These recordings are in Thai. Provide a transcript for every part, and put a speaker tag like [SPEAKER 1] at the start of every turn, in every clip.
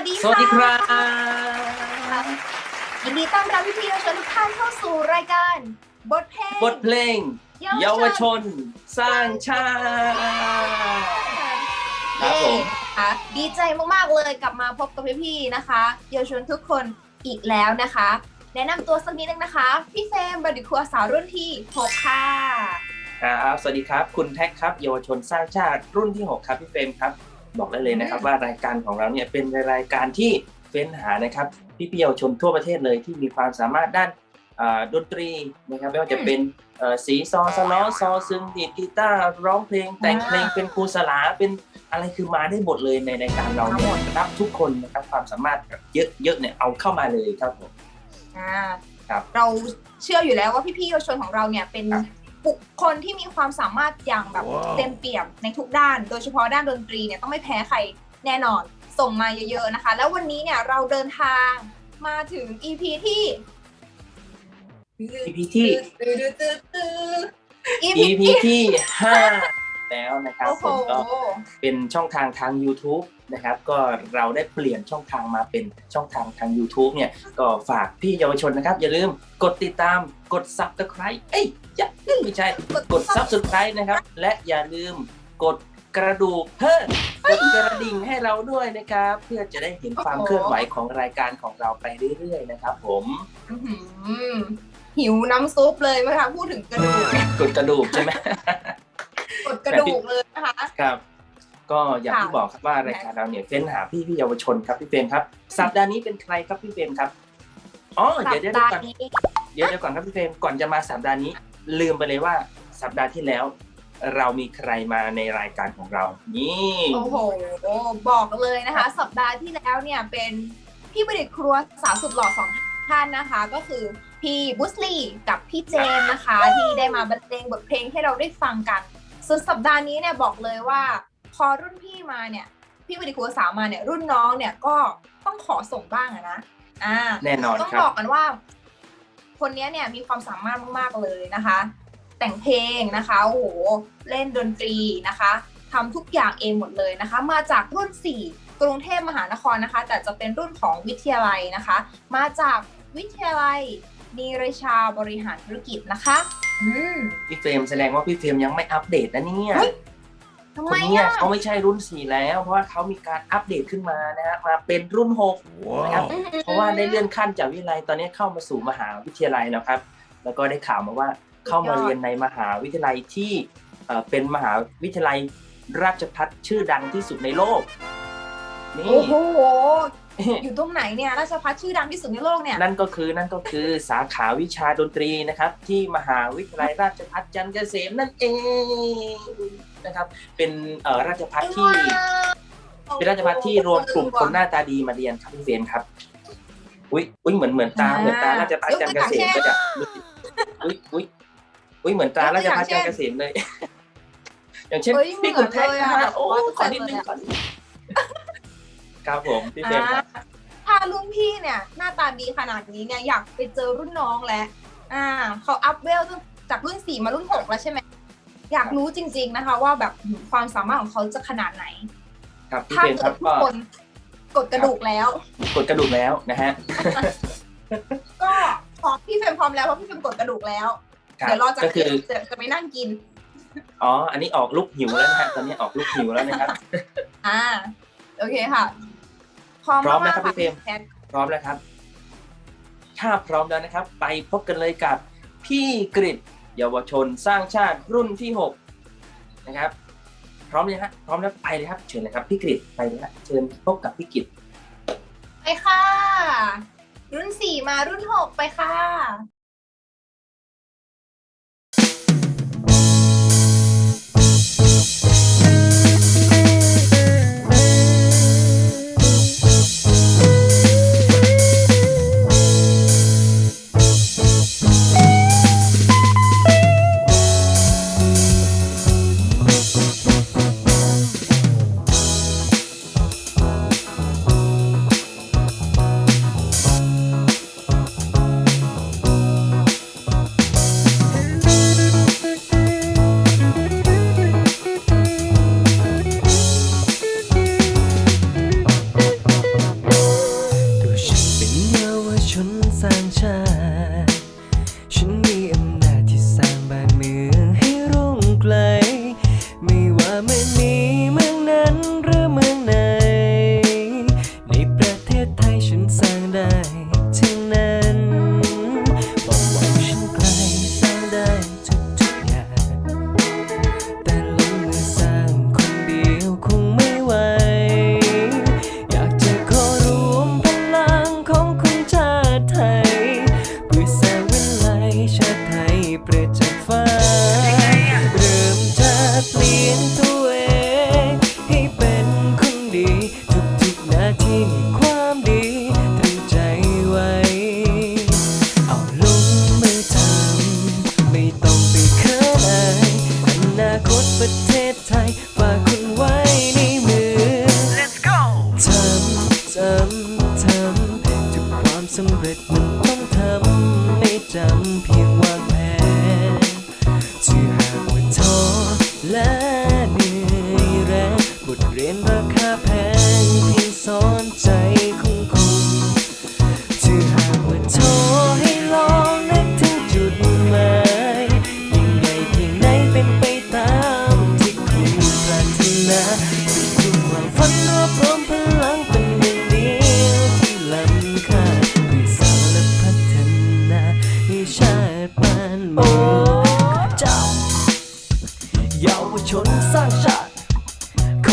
[SPEAKER 1] วัสดี
[SPEAKER 2] สวัสดีครับ
[SPEAKER 1] ยินดีต้อนรับพี่ๆเยาวชนทุกท่านเข้าสู่รายการ บทเพลง
[SPEAKER 2] บทเพลง เยาวชน สร้างชาติครับผม
[SPEAKER 1] เย้ค่ะดีใจมากๆเลยกลับมาพบกับพี่ๆนะคะ เยาวชนทุกคนอีกแล้วนะคะ แนะนำตัวสักนิดนึงนะคะ พี่เฟรมบัณฑิตครัวสาวรุ่นที่6ค่ะ
[SPEAKER 2] ครับสวัสดีครับ คุณแท็กครับ เยาวชนสร้างชาติรุ่นที่ 6 ครับพี่เฟรมครับ บอกได้เลยนะครับ
[SPEAKER 1] อืม
[SPEAKER 2] ว่ารายการของเราเนี่ยเป็นรายการที่เฟ้นหานะครับพี่ๆเยาวชนทั่วประเทศเลยที่มีความสามารถด้านอ่าดนตรีนะครับไม่ว่าจะเป็นเอ่อสีซอสล้อซอซึงดีดกีตาร์ร้องเพลง แต่งเพลงเป็นครูสลาเป็นอะไรคือมาได้หมดเลยในรายการเราเนี่ยรับทุกคนนะครับความสามารถแบบเยอะๆเนี่ยเอาเข้ามาเลยครับผม
[SPEAKER 1] อ่า
[SPEAKER 2] ครับ
[SPEAKER 1] เราเชื่ออยู่แล้วว่าพี่ๆเยาวชนของเราเนี่ยเป็น
[SPEAKER 2] ครั บ
[SPEAKER 1] บุคคลที่มีความสามารถอย่างแบบเต็มเปี่ยมในทุกด้าน โดยเฉพาะด้านดนตรีเนี่ยต้องไม่แพ้ใครแน่นอน ส่งมาเยอะๆนะคะ แล้ววันนี้เนี่ยเราเดินทางมาถึง EP ที่
[SPEAKER 2] EP ที่
[SPEAKER 1] EP
[SPEAKER 2] EP ที่5 แล้วนะครับ
[SPEAKER 1] โอ้โห
[SPEAKER 2] ผมก็เป็นช่องทางทาง YouTube นะครับก็เราได้เปลี่ยนช่องทางมาเป็นช่องทางทาง YouTube เนี่ยก็ฝากพี่เยาวชนนะครับ อย่าลืมกดติดตามกด Subscribe เอ้ยอย่าไม่ใช่ กด Subscribe นะครับ และอย่าลืมกดกระดูกเพิ่มกดกระดิ่งให้เราด้วยนะครับ เพื่อจะได้เห็นความเคลื่อนไหวของรายการของเราไปเรื่อยๆนะครับ ผม
[SPEAKER 1] อื้อหือหิวน้ำซุปเลยไหมคะพูดถึงกระดูกเนี่ย
[SPEAKER 2] กดกระดูกใช่ไหม
[SPEAKER 1] กดกระดูกเลยนะคะ
[SPEAKER 2] ครับ ก็อย่าง
[SPEAKER 1] ค่ะ
[SPEAKER 2] ที่บอกครับว่ารายการเราเนี่ยเฟ้นหาพี่พี่เยาวชนครับพี่เฟรมครับ สัปดาห์นี้เป็นใครครับพี่เฟรมครับอ๋อเดี๋ยวเดี๋ยว
[SPEAKER 1] สัป
[SPEAKER 2] เดี๋ยว
[SPEAKER 1] ดา
[SPEAKER 2] ก่อน
[SPEAKER 1] ห์นี้
[SPEAKER 2] เดี๋ยวเดี๋ยวก่อนครับพี่เฟรมก่อนจะมาสัปดาห์นี้ ลืมไปเลยว่าสัปดาห์ที่แล้ว เรามีใครมาในรายการของเรา นี่
[SPEAKER 1] โอ้โหบอกเลยนะคะ สัปดาห์ที่แล้วเนี่ยเป็นพี่บดิตครัวสาวสุดหล่อสองท่านนะคะ ก็คือพี่บุสลีกับพี่เจมส์นะคะ ที่ได้มาบรรเลงบทเพลงให้เราได้ฟังกัน ส่วนสัปดาห์นี้เนี่ยบอกเลยว่าพอรุ่นพี่มาเนี่ย พี่บดิตครัวสาวมาเนี่ยรุ่นน้องเนี่ยก็ต้องขอส่งบ้างอะนะอ่า
[SPEAKER 2] แน่นอน
[SPEAKER 1] ต้อง
[SPEAKER 2] ครับ
[SPEAKER 1] บอกกันว่า คนนี้เนี่ยมีความสามารถมากๆเลยนะคะ แต่งเพลงนะคะโอ้โหเล่นดนตรีนะคะทำทุกอย่างเองหมดเลยนะคะ มาจากรุ่น 4 กรุงเทพมหานครนะคะ แต่จะเป็นรุ่นของวิทยาลัยนะคะ มาจากวิทยาลัย นีรชาบริหารธุรกิจนะคะ อืม
[SPEAKER 2] พี่เฟรมแสดงว่าพี่เฟรมยังไม่อัปเดตนะเนี่ย
[SPEAKER 1] เฮ้ยทำ
[SPEAKER 2] ค
[SPEAKER 1] ไม
[SPEAKER 2] นเนี้ย
[SPEAKER 1] อะ
[SPEAKER 2] เขาไม่ใช่รุ่น 4 แล้ว เพราะว่าเขามีการอัปเดตขึ้นมานะฮะมาเป็นรุ่น6นะครับ
[SPEAKER 1] อืม
[SPEAKER 2] เพราะว่าได้เลื่อนขั้นจากวิทยาลัยตอนนี้เข้ามาสู่มหาวิทยาลัยแล้วครับ แล้วก็ได้ข่าวมาว่าเข้ามาเรียนในมหาวิทยาลัยที่เอ่อเป็นมหาวิทยาลัยราชพัฒชื่อดังที่สุดในโลกนี่
[SPEAKER 1] โอ้โห อยู่ตรงไหนเนี่ยราชพัฒชื่อดังที่สุดในโลกเนี่ย
[SPEAKER 2] นั่นก็คือนั่นก็คือสาขาวิชาดนตรีนะครับ ที่มหาวิทยาลัยราชพัฒจันทร์เกษมนั่นเองนะครับ เป็นเอ่อราชพัฒที่ เป็นราชพัฒที่รวมกลุ่มคนหน้าตาดีมาเรียนครับพี่เฟรมครับอุ้ยอุ้ยเหมือนเหมือนตา
[SPEAKER 1] อ่า
[SPEAKER 2] เหมือนตาราชพัฒจันทร์เกษม
[SPEAKER 1] ยกตัวอย่าง
[SPEAKER 2] ก็จะอุ้ยอุ้ยอุ้ยเหมือนตาย
[SPEAKER 1] กตัว
[SPEAKER 2] รา
[SPEAKER 1] อ
[SPEAKER 2] ช
[SPEAKER 1] ย่าง
[SPEAKER 2] พัฒจันทร์
[SPEAKER 1] เช่
[SPEAKER 2] เก
[SPEAKER 1] น
[SPEAKER 2] ษมเลย อย่างเช่น
[SPEAKER 1] เอ้ย
[SPEAKER 2] พี่ขุนแท็ก
[SPEAKER 1] เหมือนเลย
[SPEAKER 2] นะ
[SPEAKER 1] อะ
[SPEAKER 2] ฮะโอ้
[SPEAKER 1] ว่า
[SPEAKER 2] ขอนิดนึง
[SPEAKER 1] เลยอะ
[SPEAKER 2] ก่อน ครับผมพี่เฟรมครับ
[SPEAKER 1] อ่าถ้ารุ่นพี่เนี่ย หน้าตาดีขนาดนี้เนี่ยอยากไปเจอรุ่นน้องแล้วอ่าเขาอัพเวลจากรุ่นสี่มารุ่นหกแล้วใช่ไหมอยากรู้จริง ๆนะคะ ว่าแบบความสามารถของเขาจะขนาดไหน
[SPEAKER 2] ครับพี่
[SPEAKER 1] ถ้า
[SPEAKER 2] เฟรมค
[SPEAKER 1] เกิ
[SPEAKER 2] รั
[SPEAKER 1] ด
[SPEAKER 2] บ
[SPEAKER 1] ทุก
[SPEAKER 2] ก็
[SPEAKER 1] คนกดกระดูกแล้ว
[SPEAKER 2] กดกระดูกแล้วนะฮะ
[SPEAKER 1] ก็พอพี่เฟรมพร้อมแล้วเพราะพี่เฟรมกดกระดูกแล้ว
[SPEAKER 2] ครับ
[SPEAKER 1] เดี๋ยวรอจาก
[SPEAKER 2] ก็คือ
[SPEAKER 1] จะจะไปนั่งกิน
[SPEAKER 2] อ๋อ อันนี้ออกลูกหิวแล้วนะฮะ ตอนนี้ออกลูกหิวแล้วนะครับ
[SPEAKER 1] อ่า โอเคค่ะ พร้อม
[SPEAKER 2] พร้อม
[SPEAKER 1] มาก
[SPEAKER 2] นะครับ
[SPEAKER 1] ๆ
[SPEAKER 2] พี่เฟรม
[SPEAKER 1] แพท
[SPEAKER 2] พร้อมแล้วครับ ถ้าพร้อมแล้วนะครับ ไปพบกันเลยกับพี่กริดเยาวชนสร้างชาติรุ่นที่หกนะครับ พร้อมเลยฮะพร้อมแล้วไปเลยครับเชิญเลยครับพี่กริดไปเลยฮะเชิญพบกับพี่กริด
[SPEAKER 1] ไปค่ะ รุ่นสี่มารุ่นหกไปค่ะ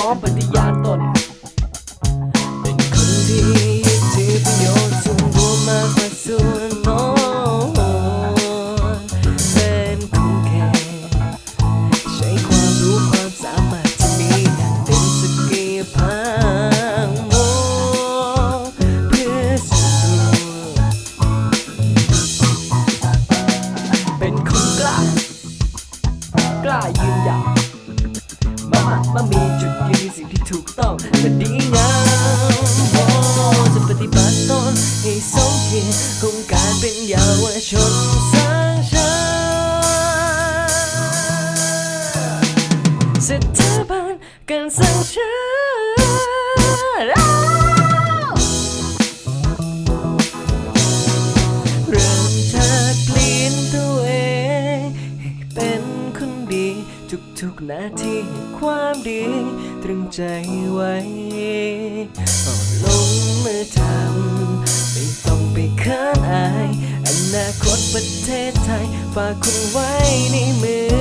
[SPEAKER 3] อปฏิญาณตน เป็นคนดีที่ประโยชน์ส่วนรวมมากกว่าส่วนน้อยเป็นคนแค่ใช้ความรู้ความสามารถที่มีเป็นสกิลพางโมเพื่อส่วนรวมเป็นคนกล้ากล้ายืนหยัด มามามีจุดยืนสิ่งที่ถูกต้องและดีงามโอ้จะปฏิบัติตนให้สมเกียรติของการเป็นเยาวชน ทุกนาทีความดีตรึงใจไว้เอาลงมือทำไม่ต้องไปเขินอายอนาคตประเทศไทยฝากคุณไว้ในมือ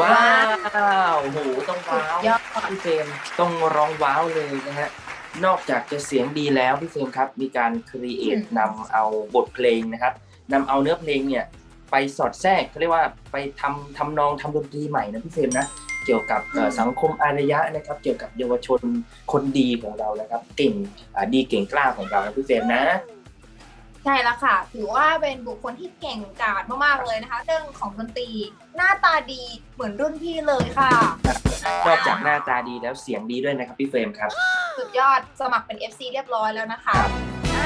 [SPEAKER 2] ว้าวโอ้โหต้อง
[SPEAKER 1] สุ
[SPEAKER 2] ว้า
[SPEAKER 1] ด
[SPEAKER 2] วย
[SPEAKER 1] อด
[SPEAKER 2] พี่เฟรมต้องร้องว้าวเลยนะฮะ นอกจากจะเสียงดีแล้วพี่เฟรมครับ มีการครีเอทนำเอาบทเพลงนะครับนำเอาเนื้อเพลงเนี่ยไปสอดแทรกเขาเรียกว่าไปทำทำนองทำดนตรีใหม่นะพี่เฟรมนะ เกี่ยวกับเอ่อสังคมอารยะนะครับ เกี่ยวกับเยาวชนคนดีของเรานะครับ เก่งอ่าดีเก่งกล้าของเรานะพี่เฟรมนะ
[SPEAKER 1] ใช่แล้วค่ะ ถือว่าเป็นบุคคลที่เก่งกาจมากๆเลยนะคะ เรื่องของดนตรีหน้าตาดีเหมือนรุ่นพี่เลยค่ะ
[SPEAKER 2] นอกจากหน้าตาดีแล้วเสียงดีด้วยนะครับพี่เฟรมครับ
[SPEAKER 1] สุดยอดสมัครเป็น FC เรียบร้อยแล้วนะคะ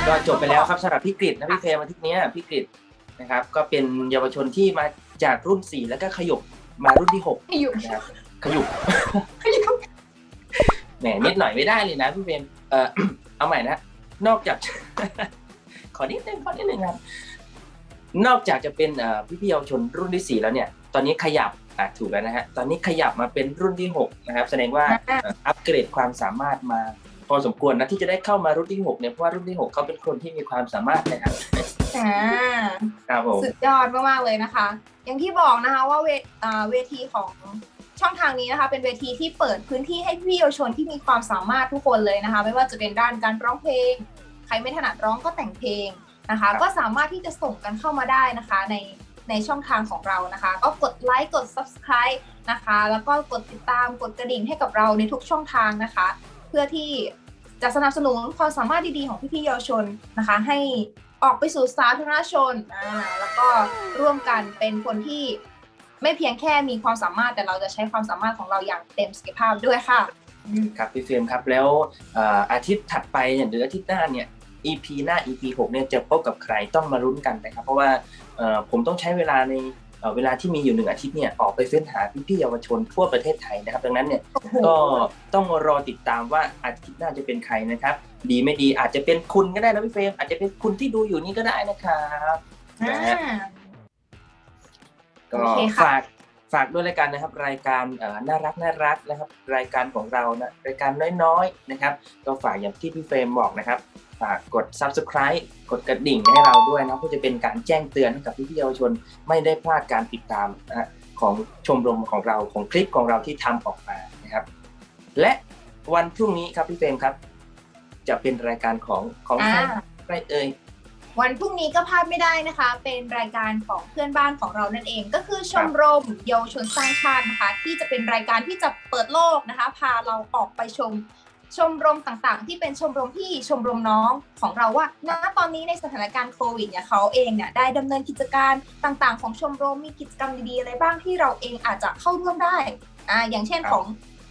[SPEAKER 2] ก็จบไปแล้วครับสำหรับพี่กฤษนะพี่เฟรมอาทิตย์เนี้ยพี่กฤษนะครับ ก็เป็นเยาวชนที่มาจากรุ่น 4 แล้วก็ขยบมารุ่นที่6
[SPEAKER 1] ให้อยู่
[SPEAKER 2] นะครับขยุบแหมนิดหน่อยไม่ได้เลยนะพี่เฟรมเออเอาใหม่นะนอกจาก ขอนิดนึงขอนิดนึงครับนอกจากจะเป็นเอ่อพี่พี่ๆเยาวชนรุ่นที่ 4 แล้วเนี่ย ตอนนี้ขยับอะถูกแล้วนะฮะ ตอนนี้ขยับมาเป็นรุ่นที่ 6 นะครับ แสดงว่า
[SPEAKER 1] อ่า
[SPEAKER 2] เอ่ออัปเกรดความสามารถมาพอสมควรนะที่จะได้เข้ามารุ่นที่ 6 เนี่ยเพราะว่ารุ่นที่ 6 เขาเป็นคนที่มีความสามารถนะครับ
[SPEAKER 1] อ่า
[SPEAKER 2] ครับผม
[SPEAKER 1] สุดยอดมากๆเลยนะคะ อย่างที่บอกนะคะว่าเวอ่าเวทีของช่องทางนี้นะคะเป็นเวทีที่เปิดพื้นที่ให้พี่เยาวชนที่มีความสามารถทุกคนเลยนะคะ ไม่ว่าจะเป็นด้านการร้องเพลง ใครไม่ถนัดร้องก็แต่งเพลงนะคะ ก็สามารถที่จะส่งกันเข้ามาได้นะคะในในช่องทางของเรานะคะ ก็กดไลค์กด subscribe นะคะ แล้วก็กดติดตามกดกระดิ่งให้กับเราในทุกช่องทางนะคะ เพื่อที่จะสนับสนุนความสามารถดีๆ ของพี่ๆเยาวชนนะคะ ให้ออกไปสู่สาธารณชนอ่าแล้วก็ร่วมกันเป็นคนที่ไม่เพียงแค่มีความสามารถแต่เราจะใช้ความสามารถของเราอย่างเต็มศักยภาพด้วยค่ะอืม
[SPEAKER 2] ครับพี่เฟรมครับแล้วเอ่ออาทิตย์ถัดไปเนี่ยหรืออาทิตย์หน้าเนี่ย EP หน้า EP 6เนี่ยจะพบกับใครต้องมาลุ้นกันนะครับ เพราะว่าเอ่อผมต้องใช้เวลาในเอ่อเวลาที่มีอยู่หนึ่งอาทิตย์เนี่ยออกไปเฟ้นหาพี่ๆเยาวชนทั่วประเทศไทยนะครับ ดังนั้นเนี่ย
[SPEAKER 1] โอ้โห
[SPEAKER 2] ก็ต้องรอติดตามว่าอาทิตย์หน้าจะเป็นใครนะครับ ดีไม่ดีอาจจะเป็นคุณก็ได้นะพี่เฟรมอาจจะเป็นคุณที่ดูอยู่นี่ก็ได้นะครับ
[SPEAKER 1] อ่า
[SPEAKER 2] นะฮะก็
[SPEAKER 1] โอเคค่ะ
[SPEAKER 2] ฝากฝากด้วยรายการนะครับ รายการเอ่อน่ารักน่ารักนะครับ รายการของเรานะรายการน้อยๆนะครับ ก็ฝากอย่างที่พี่เฟรมบอกนะครับ ฝากกด subscribe กดกระดิ่งให้เราด้วยนะเพื่อจะเป็นการแจ้งเตือนให้กับพี่ๆเยาวชน ไม่ได้พลาดการติดตามนะฮะของชมรมของเราของคลิปของเราที่ทำออกมานะครับ และวันพรุ่งนี้ครับพี่เฟรมครับ จะเป็นรายการของของใคร
[SPEAKER 1] อ่า
[SPEAKER 2] ใครเอ่ย
[SPEAKER 1] วันพรุ่งนี้ก็พลาดไม่ได้นะคะ เป็นรายการของเพื่อนบ้านของเรานั่นเอง ก็คือชมรมเยาวชนสร้างชาตินะคะ ที่จะเป็นรายการที่จะเปิดโลกนะคะ พาเราออกไปชม ชมรมต่างๆ ที่เป็นชมรมพี่ชมรมน้องของเราว่าณตอนนี้ในสถานการณ์โควิดเนี่ยเขาเองเนี่ยได้ดำเนินกิจการต่างๆ ของชมรมมีกิจกรรมดีๆอะไรบ้างที่เราเองอาจจะเข้าร่วมได้อ่าอย่างเช่นของ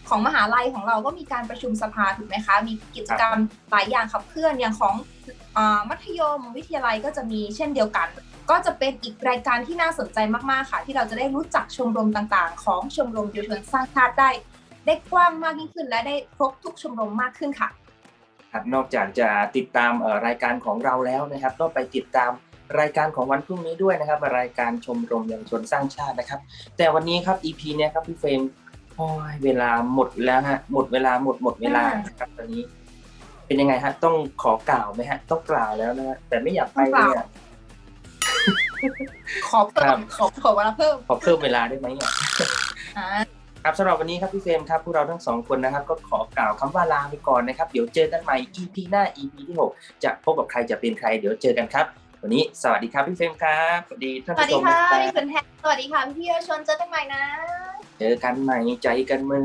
[SPEAKER 1] ของมหาลัยของเราก็มีการประชุมสภาถูกไหมคะ มีกิจกรรมหลายอย่างขับเคลื่อนอย่างของอมัธยมวิทยาลัยก็จะมีเช่นเดียวกัน ก็จะเป็นอีกรายการที่น่าสนใจมากๆค่ะ ที่เราจะได้รู้จักชมรมต่างๆ ของชมรมเยาวชนสร้างชาติได้ ได้กว้างมากยิ่งขึ้น และได้ครบทุกชมรมมากขึ้นค่ะ
[SPEAKER 2] ครับนอกจากจะติดตามเอ่อรายการของเราแล้วนะครับ ก็ไปติดตามรายการของวันพรุ่งนี้ด้วยนะครับ รายการชมรมเยาวชนสร้างชาตินะครับ แต่วันนี้ครับ EP เนี้ยครับพี่เฟรมโอ้ยเวลาหมดแล้วฮะหมดเวลาหมดหมดเวลา
[SPEAKER 1] อ่า
[SPEAKER 2] นะครับตอนนี้ เป็นยังไงฮะ ต้องขอกล่าวไหมฮะ ต้องกล่าวแล้วนะฮะแต่ไม่อยากไปเลยอะ
[SPEAKER 1] ขอเพิ่
[SPEAKER 2] ครั
[SPEAKER 1] ม
[SPEAKER 2] บ
[SPEAKER 1] ขอขอเวลาเพิ่ม
[SPEAKER 2] ขอเพิ่มเวลาได้ไหมอะ
[SPEAKER 1] อ่า
[SPEAKER 2] ครับสำหรับวันนี้ครับพี่เฟรมครับพวกเราทั้งสองคนนะครับ ก็ขอกล่าวคำว่าลาไปก่อนนะครับ เดี๋ยวเจอกันใหม่ EP หน้า EP ที่ 6 จะพบกับใครจะเป็นใคร เดี๋ยวเจอกันครับ วันนี้สวัสดีครับพี่เฟรมครับสวัสดีท่าน
[SPEAKER 1] สวัส
[SPEAKER 2] ผู้ช
[SPEAKER 1] ดี
[SPEAKER 2] ม
[SPEAKER 1] ค่ะ
[SPEAKER 2] นะ
[SPEAKER 1] พี่
[SPEAKER 2] ครับ
[SPEAKER 1] คุณแทนสวัสดีค่ะพี่เยาวชนเจอกันใหม่นะ
[SPEAKER 2] เจอกันใหม่ใจกันเมือง